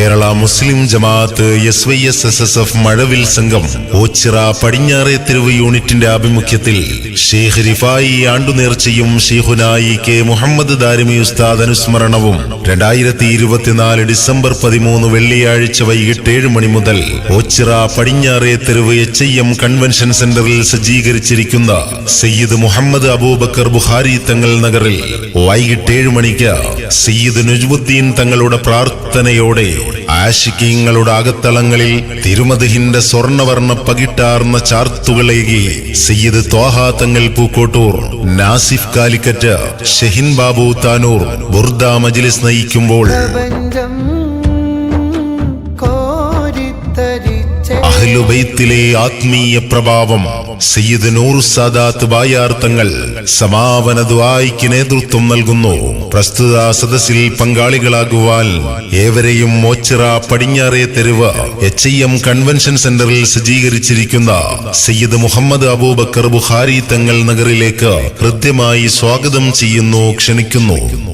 Kerala Muslim Jamaath S Y S S S F മഴവിൽ സംഘം ഓച്ചിറ പടിഞ്ഞാറേ തെരുവ് യൂണിറ്റിന്റെ ആഭിമുഖ്യത്തിൽ ഷെയ്ഖ് റിഫായി ആണ്ടുനേർച്ചയും ഷെയ്ഖുനായി കെ മുഹമ്മദ് ദാരിമി ഉസ്താദ് അനുസ്മരണവും രണ്ടായിരത്തി ഇരുപത്തിനാല് ഡിസംബർ പതിമൂന്ന് വെള്ളിയാഴ്ച വൈകിട്ട് ഏഴ് മണി മുതൽ ഓച്ചിറ പടിഞ്ഞാറേ തെരുവ് എച്ച് ഐ എം കൺവെൻഷൻ സെന്ററിൽ സജ്ജീകരിച്ചിരിക്കുന്ന സയ്യിദ് മുഹമ്മദ് അബൂബക്കർ ബുഹാരി തങ്ങൾ നഗറിൽ വൈകിട്ട് ഏഴ് മണിക്ക് സയ്യിദ് നുജ്മുദ്ദീൻ തങ്ങളുടെ പ്രാർത്ഥനയോടെ ആഷിക്കീങ്ങളുടെ അകത്തളങ്ങളിൽ തിരുമതിഹിന്റെ സ്വർണവർണ പകിട്ടാർന്ന ചാർത്തുകളേകി സയ്യിദ് ത്വാഹ തങ്ങൾ പൂക്കോട്ടൂർ നാസിഫ് കാലിക്കറ്റ് ഷെഹിൻ ബാബു താനൂർ ബുർദ മജിലിസ് നയിക്കുമ്പോൾ അഹ്ലുബൈത്തിലെ ആത്മീയ പ്രഭാവം. സയ്യിദ് നൂർ സാദാത്ത് ബായാർ തങ്ങൾ സമാപന ദ്വായിക്ക് നേതൃത്വം നൽകുന്നു. പ്രസ്തുത സദസ്സിൽ പങ്കാളികളാകുവാൻ ഏവരെയും മോച്ചിറ പടിഞ്ഞാറേ തെരുവ് എച്ച് എം കൺവെൻഷൻ സെന്ററിൽ സജ്ജീകരിച്ചിരിക്കുന്ന സയ്യിദ് മുഹമ്മദ് അബൂബക്കർ ബുഖാരി തങ്ങൾ നഗറിലേക്ക് ഹൃദ്യമായി സ്വാഗതം ചെയ്യുന്നു ക്ഷണിക്കുന്നു.